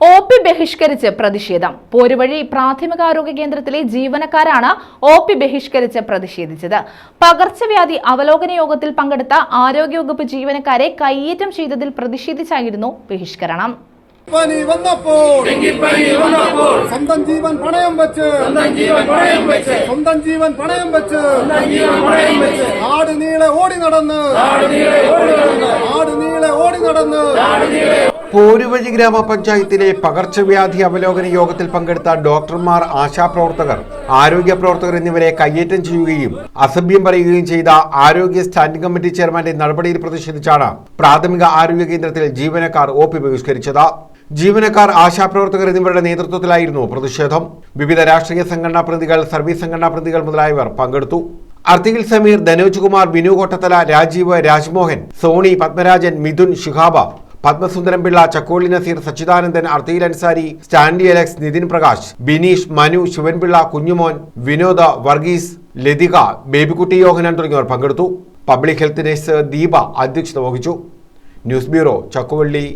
O P ബഹിഷ്കരിച്ച് പ്രതിഷേധം. പോരുവഴി പ്രാഥമികാരോഗ്യ കേന്ദ്രത്തിലെ ജീവനക്കാരാണ് ഒ പി ബഹിഷ്കരിച്ച് പ്രതിഷേധിച്ചത്. പകർച്ചവ്യാധി അവലോകന യോഗത്തിൽ പങ്കെടുത്ത ആരോഗ്യവകുപ്പ് ജീവനക്കാരെ കയ്യേറ്റം ചെയ്തതിൽ പ്രതിഷേധിച്ചായിരുന്നു ബഹിഷ്കരണം. പനി വന്നപ്പോൾ സ്വന്തം ജീവൻ പണയം വെച്ച് സ്വന്തം ജീവൻ പണയം വെച്ച് നാട് നീളെ ഓടി നടന്ന് നാട് നീളെ ഓടി നടന്ന് പോരുവഴി ഗ്രാമപഞ്ചായത്തിലെ പകർച്ചവ്യാധി അവലോകന യോഗത്തിൽ പങ്കെടുത്ത ഡോക്ടർമാർ ആശാപ്രവർത്തകർ ആരോഗ്യ പ്രവർത്തകർ എന്നിവരെ കയ്യേറ്റം ചെയ്യുകയും അസഭ്യം പറയുകയും ചെയ്ത ആരോഗ്യ സ്റ്റാൻഡിംഗ് കമ്മിറ്റി ചെയർമാന്റെ നടപടിയിൽ പ്രതിഷേധിച്ചാണ് പ്രാഥമിക ആരോഗ്യ കേന്ദ്രത്തിൽ ജീവനക്കാർ ഒ പി ബഹിഷ്കരിച്ചത്. ജീവനക്കാർ ആശാപ്രവർത്തകർ എന്നിവരുടെ നേതൃത്വത്തിലായിരുന്നു പ്രതിഷേധം. വിവിധ രാഷ്ട്രീയ സംഘടനാ പ്രതികൾ സർവീസ് സംഘടനാ പ്രതികൾ മുതലായവർ പങ്കെടുത്തു. അർത്തികിൽ സമീർ ധനോജ് കുമാർ ബിനു കോട്ടത്തല രാജീവ് രാജ്മോഹൻ സോണി പത്മരാജൻ മിഥുൻ ഷിഹാബ പത്മസുന്ദരം പിള്ള ചക്കോളി നസീർ സച്ചിദാനന്ദൻ അർത്തിയിൽ അൻസാരി സ്റ്റാൻലി അലക്സ് നിതിൻ പ്രകാശ് ബിനീഷ് മനു ശിവൻപിള്ള കുഞ്ഞുമോൻ വിനോദ വർഗീസ് ലതിക ബേബിക്കുട്ടി യോഹനൻ തുടങ്ങിയവർ പങ്കെടുത്തു. പബ്ലിക് ഹെൽത്ത് നഴ്സ് ദീപ അധ്യക്ഷത വഹിച്ചു. News bureau Chakkuvally.